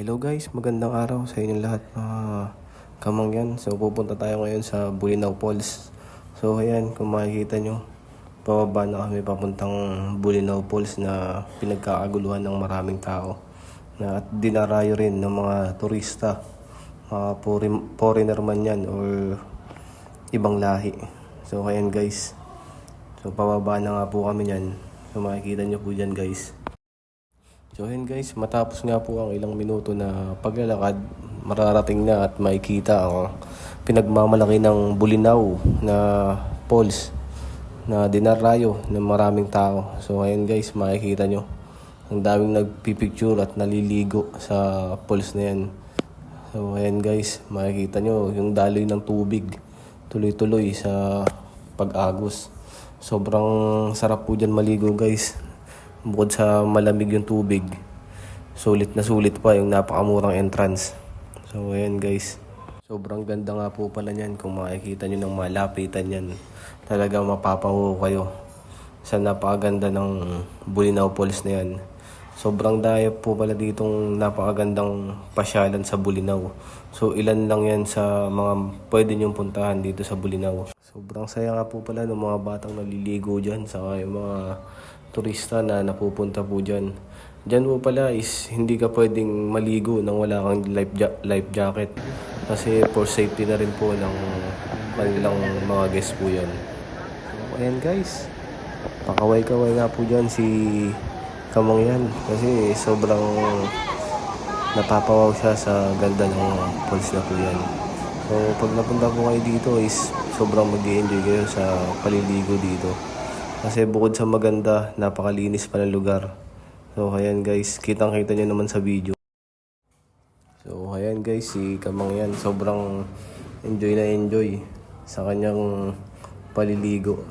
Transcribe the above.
Hello guys, magandang araw sa inyong lahat mga kamangyan. So pupunta tayo ngayon sa Bulinaw Falls. So ayan, kung makikita nyo, pababa na kami papuntang Bulinaw Falls na pinagkakaguluhan ng maraming tao. Na at dinarayo rin ng mga turista, mga foreign- foreigner man yan or ibang lahi. So ayan guys, so pababa na nga po kami yan. So makikita nyo po dyan guys. So yun guys, matapos nga po ang ilang minuto na paglalakad, mararating na at makikita ang pinagmamalaki ng Bulinaw na falls na dinarayo ng maraming tao. So ayun guys, makikita nyo. Ang daming nagpipicture at naliligo sa falls na yan. So ayan guys, makikita nyo yung daloy ng tubig tuloy-tuloy sa pag-agos. Sobrang sarap po dyan maligo guys. Bukod sa malamig yung tubig, sulit na sulit pa yung napakamurang entrance. So ayan guys, sobrang ganda nga po pala niyan kung makikita nyo ng malapitan yan. Talaga mapapawo kayo sa napakaganda ng Bulinaw Falls na yan. Sobrang daya po pala ditong napakagandang pasyalan sa Bulinaw. So ilan lang yan sa mga pwede nyong puntahan dito sa Bulinaw. Sobrang saya nga po pala ng mga batang naliligo dyan sa yung mga turista na napupunta po dyan. Dyan po pala is hindi ka pwedeng maligo nang wala kang life, ja- life jacket. Kasi for safety na rin po ng kanilang mga guests po yan. So, ayan guys. Pakaway-kaway nga po dyan si Kamang yan. Kasi sobrang napapawaw siya sa ganda ng falls na po yan. So pag napunta po kayo dito is sobrang mag enjoy kayo sa paliligo dito. Kasi bukod sa maganda, napakalinis pa ng lugar. So ayan guys, kitang kita nyo naman sa video. So ayan guys, si Kamang yan, sobrang enjoy na enjoy sa kanyang paliligo.